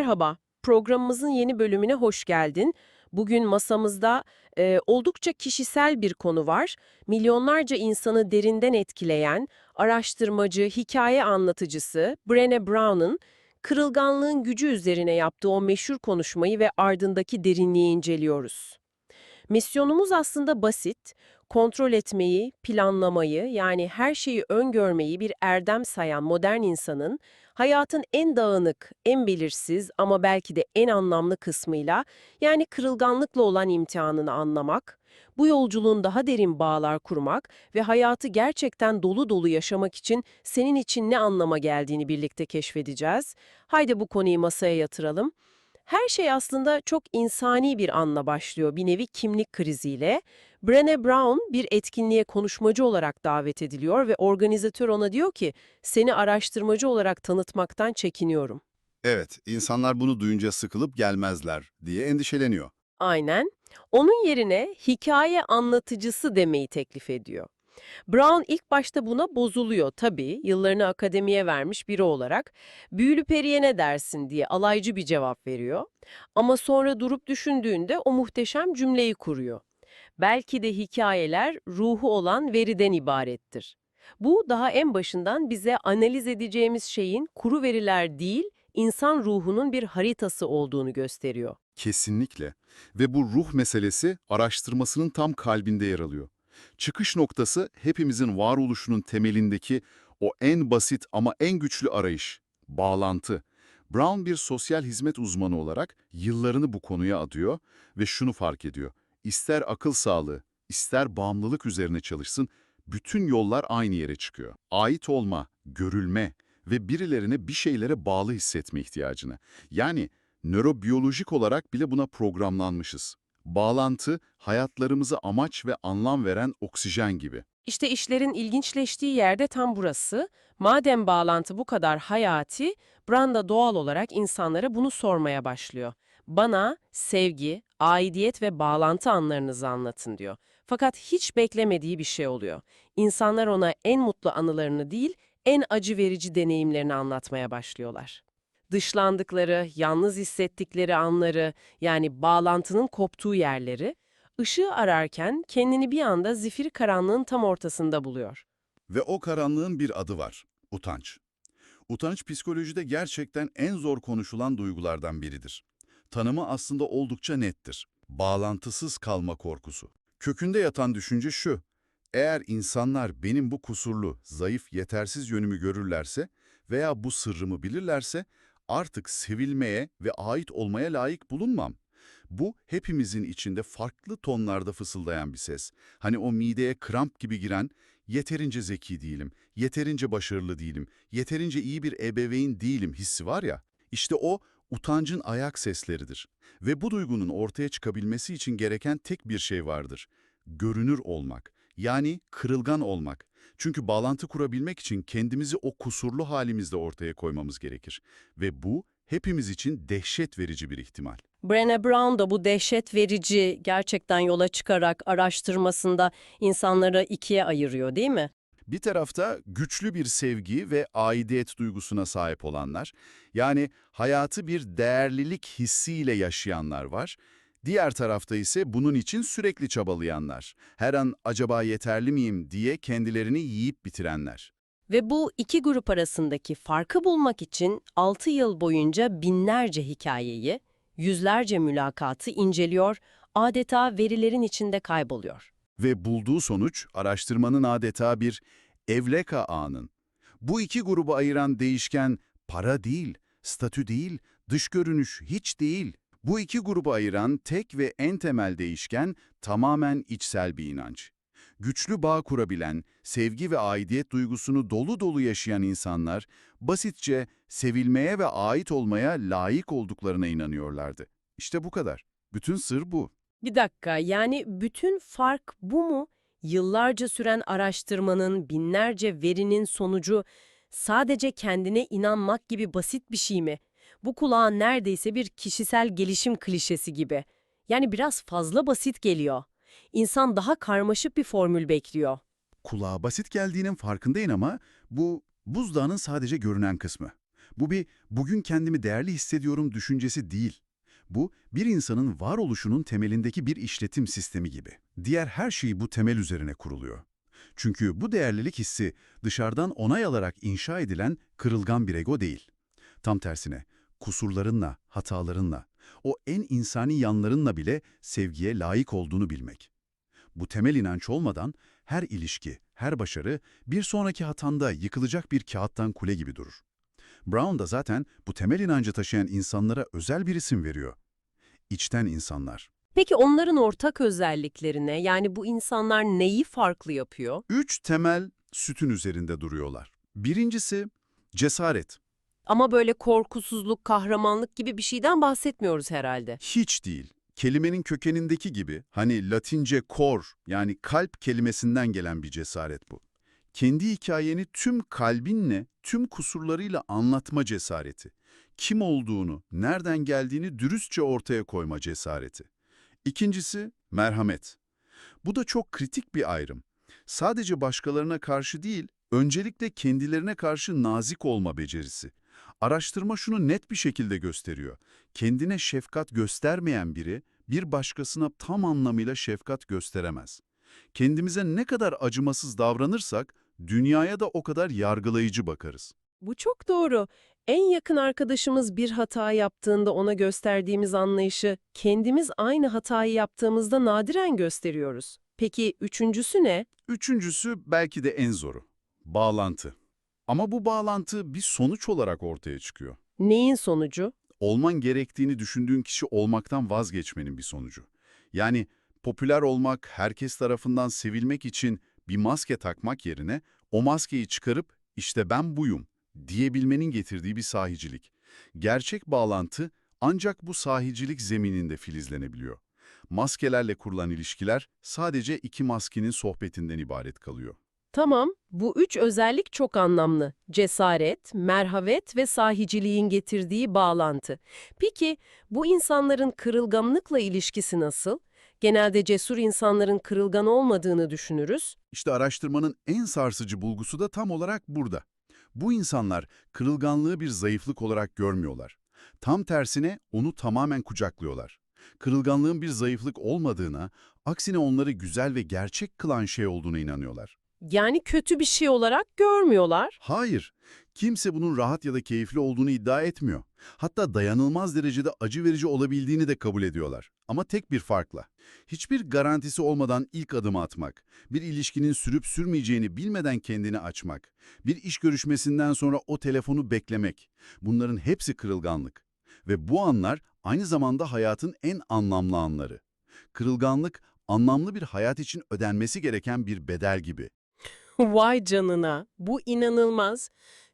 Merhaba, programımızın yeni bölümüne hoş geldin. Bugün masamızda e, oldukça kişisel bir konu var. Milyonlarca insanı derinden etkileyen araştırmacı, hikaye anlatıcısı Brené Brown'un kırılganlığın gücü üzerine yaptığı o meşhur konuşmayı ve ardındaki derinliği inceliyoruz. Misyonumuz aslında basit, kontrol etmeyi, planlamayı yani her şeyi öngörmeyi bir erdem sayan modern insanın hayatın en dağınık, en belirsiz ama belki de en anlamlı kısmıyla yani kırılganlıkla olan imtihanını anlamak, bu yolculuğun daha derin bağlar kurmak ve hayatı gerçekten dolu dolu yaşamak için senin için ne anlama geldiğini birlikte keşfedeceğiz. Haydi bu konuyu masaya yatıralım. Her şey aslında çok insani bir anla başlıyor, bir nevi kimlik kriziyle. Brené Brown bir etkinliğe konuşmacı olarak davet ediliyor ve organizatör ona diyor ki, seni araştırmacı olarak tanıtmaktan çekiniyorum. Evet, insanlar bunu duyunca sıkılıp gelmezler diye endişeleniyor. Aynen. Onun yerine hikaye anlatıcısı demeyi teklif ediyor. Brown ilk başta buna bozuluyor tabii, yıllarını akademiye vermiş biri olarak. Büyülü periye ne dersin diye alaycı bir cevap veriyor. Ama sonra durup düşündüğünde o muhteşem cümleyi kuruyor. Belki de hikayeler ruhu olan veriden ibarettir. Bu daha en başından bize analiz edeceğimiz şeyin kuru veriler değil, insan ruhunun bir haritası olduğunu gösteriyor. Kesinlikle. Ve bu ruh meselesi araştırmasının tam kalbinde yer alıyor. Çıkış noktası hepimizin varoluşunun temelindeki o en basit ama en güçlü arayış, bağlantı. Brown bir sosyal hizmet uzmanı olarak yıllarını bu konuya adıyor ve şunu fark ediyor. İster akıl sağlığı, ister bağımlılık üzerine çalışsın, bütün yollar aynı yere çıkıyor. Ait olma, görülme ve birilerine bir şeylere bağlı hissetme ihtiyacını. Yani nörobiyolojik olarak bile buna programlanmışız. Bağlantı, hayatlarımıza amaç ve anlam veren oksijen gibi. İşte işlerin ilginçleştiği yerde tam burası. Madem bağlantı bu kadar hayati, Branda doğal olarak insanlara bunu sormaya başlıyor. Bana sevgi, aidiyet ve bağlantı anlarınızı anlatın diyor. Fakat hiç beklemediği bir şey oluyor. İnsanlar ona en mutlu anılarını değil, en acı verici deneyimlerini anlatmaya başlıyorlar. Dışlandıkları, yalnız hissettikleri anları, yani bağlantının koptuğu yerleri, ışığı ararken kendini bir anda zifiri karanlığın tam ortasında buluyor. Ve o karanlığın bir adı var, utanç. Utanç psikolojide gerçekten en zor konuşulan duygulardan biridir. Tanımı aslında oldukça nettir. Bağlantısız kalma korkusu. Kökünde yatan düşünce şu, eğer insanlar benim bu kusurlu, zayıf, yetersiz yönümü görürlerse veya bu sırrımı bilirlerse artık sevilmeye ve ait olmaya layık bulunmam. Bu hepimizin içinde farklı tonlarda fısıldayan bir ses. Hani o mideye kramp gibi giren, yeterince zeki değilim, yeterince başarılı değilim, yeterince iyi bir ebeveyn değilim hissi var ya, işte o utancın ayak sesleridir. Ve bu duygunun ortaya çıkabilmesi için gereken tek bir şey vardır. Görünür olmak, yani kırılgan olmak. Çünkü bağlantı kurabilmek için kendimizi o kusurlu halimizde ortaya koymamız gerekir. Ve bu hepimiz için dehşet verici bir ihtimal. Brené Brown da bu dehşet verici gerçekten yola çıkarak araştırmasında insanları ikiye ayırıyor değil mi? Bir tarafta güçlü bir sevgi ve aidiyet duygusuna sahip olanlar, yani hayatı bir değerlilik hissiyle yaşayanlar var. Diğer tarafta ise bunun için sürekli çabalayanlar, her an acaba yeterli miyim diye kendilerini yiyip bitirenler. Ve bu iki grup arasındaki farkı bulmak için 6 yıl boyunca binlerce hikayeyi, yüzlerce mülakatı inceliyor, adeta verilerin içinde kayboluyor. Ve bulduğu sonuç araştırmanın adeta bir evleka anın. Bu iki grubu ayıran değişken para değil, statü değil, dış görünüş hiç değil. Bu iki grubu ayıran tek ve en temel değişken tamamen içsel bir inanç. Güçlü bağ kurabilen, sevgi ve aidiyet duygusunu dolu dolu yaşayan insanlar, basitçe sevilmeye ve ait olmaya layık olduklarına inanıyorlardı. İşte bu kadar. Bütün sır bu. Bir dakika, yani bütün fark bu mu? Yıllarca süren araştırmanın, binlerce verinin sonucu sadece kendine inanmak gibi basit bir şey mi? Bu kulağa neredeyse bir kişisel gelişim klişesi gibi. Yani biraz fazla basit geliyor. İnsan daha karmaşık bir formül bekliyor. Kulağa basit geldiğinin farkındayım ama bu buzdağının sadece görünen kısmı. Bu bir bugün kendimi değerli hissediyorum düşüncesi değil. Bu bir insanın varoluşunun temelindeki bir işletim sistemi gibi. Diğer her şey bu temel üzerine kuruluyor. Çünkü bu değerlilik hissi dışarıdan onay alarak inşa edilen kırılgan bir ego değil. Tam tersine kusurlarınla, hatalarınla, o en insani yanlarınla bile sevgiye layık olduğunu bilmek. Bu temel inanç olmadan her ilişki, her başarı bir sonraki hatanda yıkılacak bir kağıttan kule gibi durur. Brown da zaten bu temel inancı taşıyan insanlara özel bir isim veriyor. İçten insanlar. Peki onların ortak özelliklerine yani bu insanlar neyi farklı yapıyor? Üç temel sütun üzerinde duruyorlar. Birincisi cesaret. Ama böyle korkusuzluk, kahramanlık gibi bir şeyden bahsetmiyoruz herhalde. Hiç değil. Kelimenin kökenindeki gibi hani Latince cor yani kalp kelimesinden gelen bir cesaret bu. Kendi hikayeni tüm kalbinle, tüm kusurlarıyla anlatma cesareti. Kim olduğunu, nereden geldiğini dürüstçe ortaya koyma cesareti. İkincisi merhamet. Bu da çok kritik bir ayrım. Sadece başkalarına karşı değil, öncelikle kendilerine karşı nazik olma becerisi. Araştırma şunu net bir şekilde gösteriyor. Kendine şefkat göstermeyen biri, bir başkasına tam anlamıyla şefkat gösteremez. Kendimize ne kadar acımasız davranırsak, dünyaya da o kadar yargılayıcı bakarız. Bu çok doğru. En yakın arkadaşımız bir hata yaptığında ona gösterdiğimiz anlayışı kendimiz aynı hatayı yaptığımızda nadiren gösteriyoruz. Peki üçüncüsü ne? Üçüncüsü belki de en zoru. Bağlantı. Ama bu bağlantı bir sonuç olarak ortaya çıkıyor. Neyin sonucu? olman gerektiğini düşündüğün kişi olmaktan vazgeçmenin bir sonucu. Yani popüler olmak, herkes tarafından sevilmek için bir maske takmak yerine o maskeyi çıkarıp işte ben buyum diyebilmenin getirdiği bir sahicilik. Gerçek bağlantı ancak bu sahicilik zemininde filizlenebiliyor. Maskelerle kurulan ilişkiler sadece iki maskenin sohbetinden ibaret kalıyor. Tamam, bu üç özellik çok anlamlı. Cesaret, merhamet ve sahiciliğin getirdiği bağlantı. Peki bu insanların kırılganlıkla ilişkisi nasıl? Genelde cesur insanların kırılgan olmadığını düşünürüz. İşte araştırmanın en sarsıcı bulgusu da tam olarak burada. Bu insanlar kırılganlığı bir zayıflık olarak görmüyorlar. Tam tersine onu tamamen kucaklıyorlar. Kırılganlığın bir zayıflık olmadığına, aksine onları güzel ve gerçek kılan şey olduğuna inanıyorlar. Yani kötü bir şey olarak görmüyorlar. Hayır, kimse bunun rahat ya da keyifli olduğunu iddia etmiyor. Hatta dayanılmaz derecede acı verici olabildiğini de kabul ediyorlar. Ama tek bir farkla. Hiçbir garantisi olmadan ilk adımı atmak, bir ilişkinin sürüp sürmeyeceğini bilmeden kendini açmak, bir iş görüşmesinden sonra o telefonu beklemek. Bunların hepsi kırılganlık. Ve bu anlar aynı zamanda hayatın en anlamlı anları. Kırılganlık, anlamlı bir hayat için ödenmesi gereken bir bedel gibi. Vay canına, bu inanılmaz.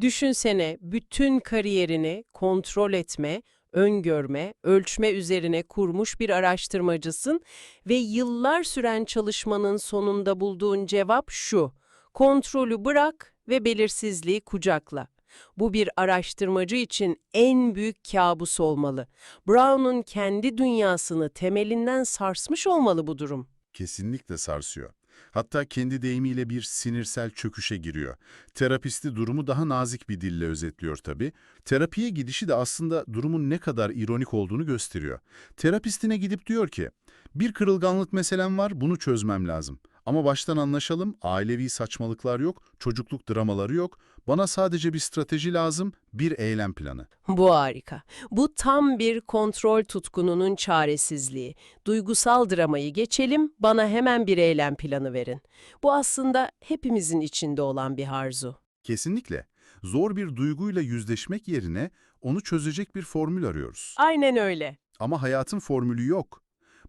Düşünsene bütün kariyerini kontrol etme, öngörme, ölçme üzerine kurmuş bir araştırmacısın ve yıllar süren çalışmanın sonunda bulduğun cevap şu. Kontrolü bırak ve belirsizliği kucakla. Bu bir araştırmacı için en büyük kabus olmalı. Brown'un kendi dünyasını temelinden sarsmış olmalı bu durum. Kesinlikle sarsıyor. Hatta kendi deyimiyle bir sinirsel çöküşe giriyor. Terapisti durumu daha nazik bir dille özetliyor tabii. Terapiye gidişi de aslında durumun ne kadar ironik olduğunu gösteriyor. Terapistine gidip diyor ki, bir kırılganlık meselem var, bunu çözmem lazım. Ama baştan anlaşalım, ailevi saçmalıklar yok, çocukluk dramaları yok. Bana sadece bir strateji lazım, bir eylem planı. Bu harika. Bu tam bir kontrol tutkununun çaresizliği. Duygusal dramayı geçelim, bana hemen bir eylem planı verin. Bu aslında hepimizin içinde olan bir arzu. Kesinlikle. Zor bir duyguyla yüzleşmek yerine onu çözecek bir formül arıyoruz. Aynen öyle. Ama hayatın formülü yok.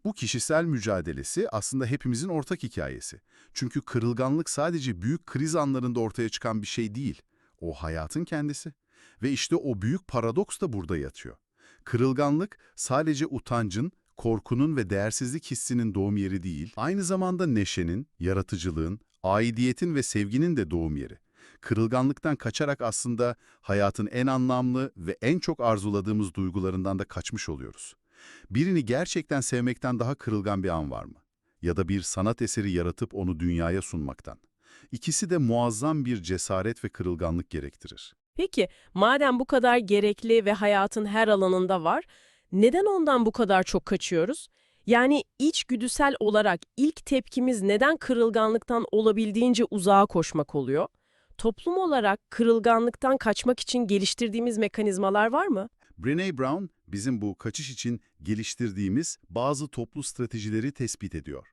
Bu kişisel mücadelesi aslında hepimizin ortak hikayesi. Çünkü kırılganlık sadece büyük kriz anlarında ortaya çıkan bir şey değil. O hayatın kendisi. Ve işte o büyük paradoks da burada yatıyor. Kırılganlık sadece utancın, korkunun ve değersizlik hissinin doğum yeri değil, aynı zamanda neşenin, yaratıcılığın, aidiyetin ve sevginin de doğum yeri. Kırılganlıktan kaçarak aslında hayatın en anlamlı ve en çok arzuladığımız duygularından da kaçmış oluyoruz. Birini gerçekten sevmekten daha kırılgan bir an var mı? Ya da bir sanat eseri yaratıp onu dünyaya sunmaktan. İkisi de muazzam bir cesaret ve kırılganlık gerektirir. Peki, madem bu kadar gerekli ve hayatın her alanında var, neden ondan bu kadar çok kaçıyoruz? Yani içgüdüsel olarak ilk tepkimiz neden kırılganlıktan olabildiğince uzağa koşmak oluyor? Toplum olarak kırılganlıktan kaçmak için geliştirdiğimiz mekanizmalar var mı? Brené Brown, bizim bu kaçış için geliştirdiğimiz bazı toplu stratejileri tespit ediyor.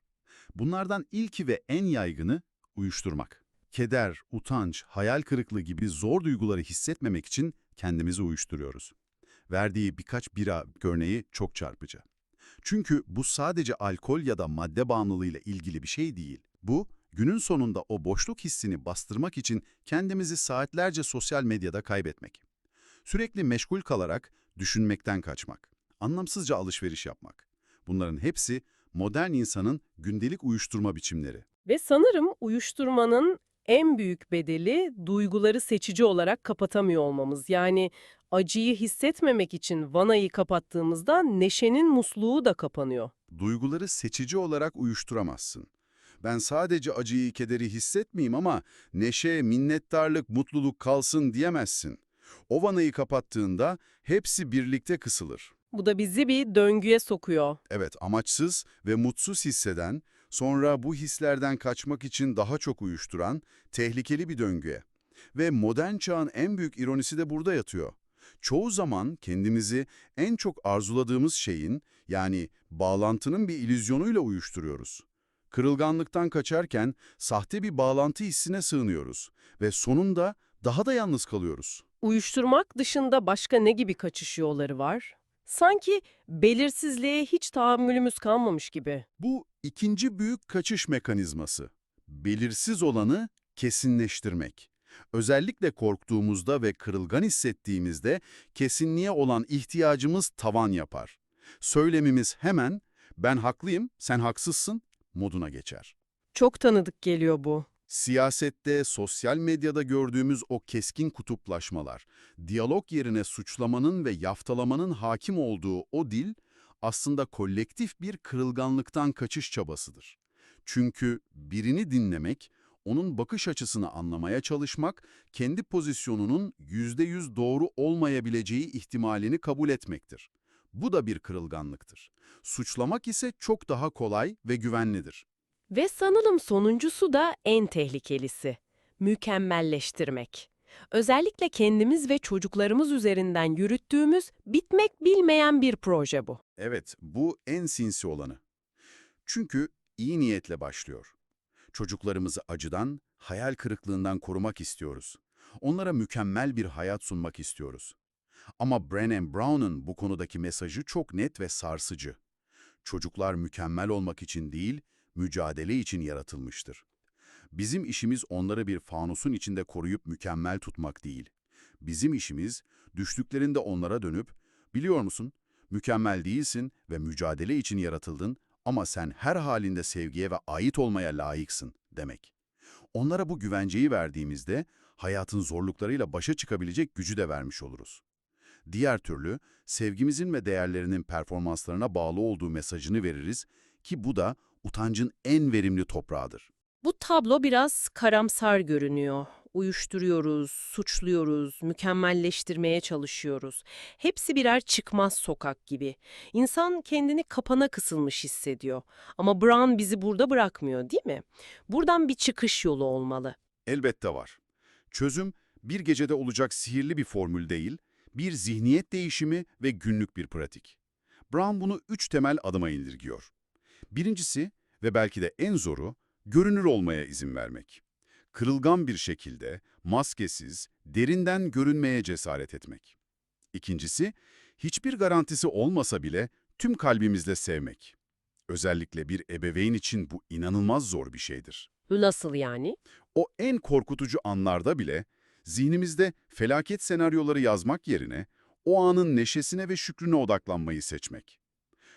Bunlardan ilki ve en yaygını uyuşturmak. Keder, utanç, hayal kırıklığı gibi zor duyguları hissetmemek için kendimizi uyuşturuyoruz. Verdiği birkaç bira örneği çok çarpıcı. Çünkü bu sadece alkol ya da madde bağımlılığıyla ilgili bir şey değil. Bu, günün sonunda o boşluk hissini bastırmak için kendimizi saatlerce sosyal medyada kaybetmek. Sürekli meşgul kalarak düşünmekten kaçmak, anlamsızca alışveriş yapmak. Bunların hepsi modern insanın gündelik uyuşturma biçimleri. Ve sanırım uyuşturmanın en büyük bedeli duyguları seçici olarak kapatamıyor olmamız. Yani acıyı hissetmemek için vanayı kapattığımızda neşenin musluğu da kapanıyor. Duyguları seçici olarak uyuşturamazsın. Ben sadece acıyı, kederi hissetmeyeyim ama neşe, minnettarlık, mutluluk kalsın diyemezsin. O vanayı kapattığında hepsi birlikte kısılır. Bu da bizi bir döngüye sokuyor. Evet, amaçsız ve mutsuz hisseden, sonra bu hislerden kaçmak için daha çok uyuşturan, tehlikeli bir döngüye. Ve modern çağın en büyük ironisi de burada yatıyor. Çoğu zaman kendimizi en çok arzuladığımız şeyin, yani bağlantının bir illüzyonuyla uyuşturuyoruz. Kırılganlıktan kaçarken sahte bir bağlantı hissine sığınıyoruz ve sonunda daha da yalnız kalıyoruz. Uyuşturmak dışında başka ne gibi kaçış yolları var? Sanki belirsizliğe hiç tahammülümüz kalmamış gibi. Bu ikinci büyük kaçış mekanizması. Belirsiz olanı kesinleştirmek. Özellikle korktuğumuzda ve kırılgan hissettiğimizde kesinliğe olan ihtiyacımız tavan yapar. Söylemimiz hemen ben haklıyım, sen haksızsın moduna geçer. Çok tanıdık geliyor bu. Siyasette, sosyal medyada gördüğümüz o keskin kutuplaşmalar, diyalog yerine suçlamanın ve yaftalamanın hakim olduğu o dil, aslında kolektif bir kırılganlıktan kaçış çabasıdır. Çünkü birini dinlemek, onun bakış açısını anlamaya çalışmak, kendi pozisyonunun %100 doğru olmayabileceği ihtimalini kabul etmektir. Bu da bir kırılganlıktır. Suçlamak ise çok daha kolay ve güvenlidir. Ve sanırım sonuncusu da en tehlikelisi. Mükemmelleştirmek. Özellikle kendimiz ve çocuklarımız üzerinden yürüttüğümüz bitmek bilmeyen bir proje bu. Evet, bu en sinsi olanı. Çünkü iyi niyetle başlıyor. Çocuklarımızı acıdan, hayal kırıklığından korumak istiyoruz. Onlara mükemmel bir hayat sunmak istiyoruz. Ama Brené Brown'un bu konudaki mesajı çok net ve sarsıcı. Çocuklar mükemmel olmak için değil, mücadele için yaratılmıştır. Bizim işimiz onları bir fanusun içinde koruyup mükemmel tutmak değil. Bizim işimiz düştüklerinde onlara dönüp, biliyor musun, mükemmel değilsin ve mücadele için yaratıldın ama sen her halinde sevgiye ve ait olmaya layıksın demek. Onlara bu güvenceyi verdiğimizde hayatın zorluklarıyla başa çıkabilecek gücü de vermiş oluruz. Diğer türlü sevgimizin ve değerlerinin performanslarına bağlı olduğu mesajını veririz ki bu da utancın en verimli toprağıdır. Bu tablo biraz karamsar görünüyor. Uyuşturuyoruz, suçluyoruz, mükemmelleştirmeye çalışıyoruz. Hepsi birer çıkmaz sokak gibi. İnsan kendini kapana kısılmış hissediyor. Ama Brown bizi burada bırakmıyor değil mi? Buradan bir çıkış yolu olmalı. Elbette var. Çözüm bir gecede olacak sihirli bir formül değil, bir zihniyet değişimi ve günlük bir pratik. Brown bunu üç temel adıma indirgiyor. Birincisi ve belki de en zoru, görünür olmaya izin vermek. Kırılgan bir şekilde, maskesiz, derinden görünmeye cesaret etmek. İkincisi, hiçbir garantisi olmasa bile tüm kalbimizle sevmek. Özellikle bir ebeveyn için bu inanılmaz zor bir şeydir. Nasıl yani? O en korkutucu anlarda bile zihnimizde felaket senaryoları yazmak yerine o anın neşesine ve şükrüne odaklanmayı seçmek.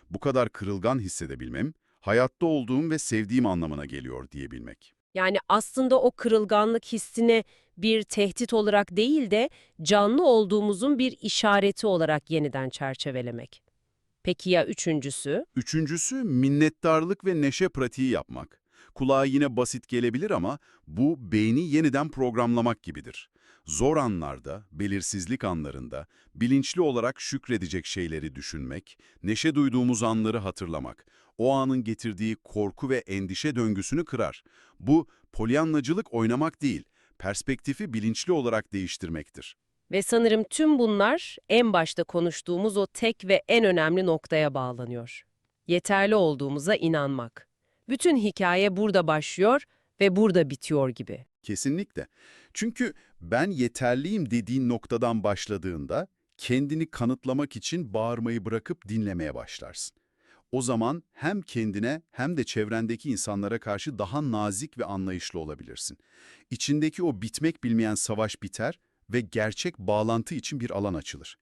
Bu kadar kırılgan hissedebilmem, hayatta olduğum ve sevdiğim anlamına geliyor diyebilmek. Yani aslında o kırılganlık hissini bir tehdit olarak değil de canlı olduğumuzun bir işareti olarak yeniden çerçevelemek. Peki ya üçüncüsü? Üçüncüsü minnettarlık ve neşe pratiği yapmak. Kulağa yine basit gelebilir ama bu beyni yeniden programlamak gibidir. Zor anlarda, belirsizlik anlarında bilinçli olarak şükredecek şeyleri düşünmek, neşe duyduğumuz anları hatırlamak, o anın getirdiği korku ve endişe döngüsünü kırar. Bu, polyanlacılık oynamak değil, perspektifi bilinçli olarak değiştirmektir. Ve sanırım tüm bunlar en başta konuştuğumuz o tek ve en önemli noktaya bağlanıyor. Yeterli olduğumuza inanmak. Bütün hikaye burada başlıyor ve burada bitiyor gibi. Kesinlikle. Çünkü ben yeterliyim dediğin noktadan başladığında kendini kanıtlamak için bağırmayı bırakıp dinlemeye başlarsın. O zaman hem kendine hem de çevrendeki insanlara karşı daha nazik ve anlayışlı olabilirsin. İçindeki o bitmek bilmeyen savaş biter ve gerçek bağlantı için bir alan açılır.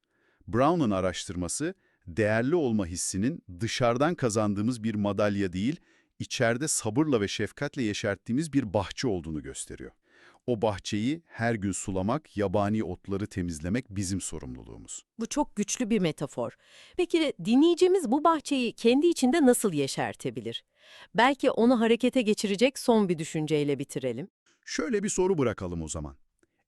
Brown'un araştırması, değerli olma hissinin dışarıdan kazandığımız bir madalya değil, içeride sabırla ve şefkatle yeşerttiğimiz bir bahçe olduğunu gösteriyor. O bahçeyi her gün sulamak, yabani otları temizlemek bizim sorumluluğumuz. Bu çok güçlü bir metafor. Peki dinleyicimiz bu bahçeyi kendi içinde nasıl yeşertebilir? Belki onu harekete geçirecek son bir düşünceyle bitirelim. Şöyle bir soru bırakalım o zaman.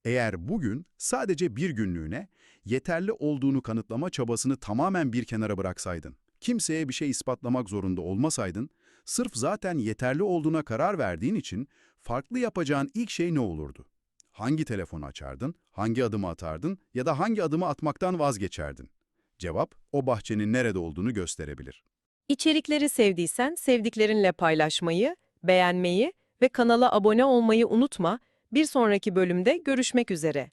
Eğer bugün sadece bir günlüğüne yeterli olduğunu kanıtlama çabasını tamamen bir kenara bıraksaydın, kimseye bir şey ispatlamak zorunda olmasaydın, sırf zaten yeterli olduğuna karar verdiğin için farklı yapacağın ilk şey ne olurdu? Hangi telefonu açardın, hangi adımı atardın ya da hangi adımı atmaktan vazgeçerdin? Cevap, o bahçenin nerede olduğunu gösterebilir. İçerikleri sevdiysen sevdiklerinle paylaşmayı, beğenmeyi ve kanala abone olmayı unutma. Bir sonraki bölümde görüşmek üzere.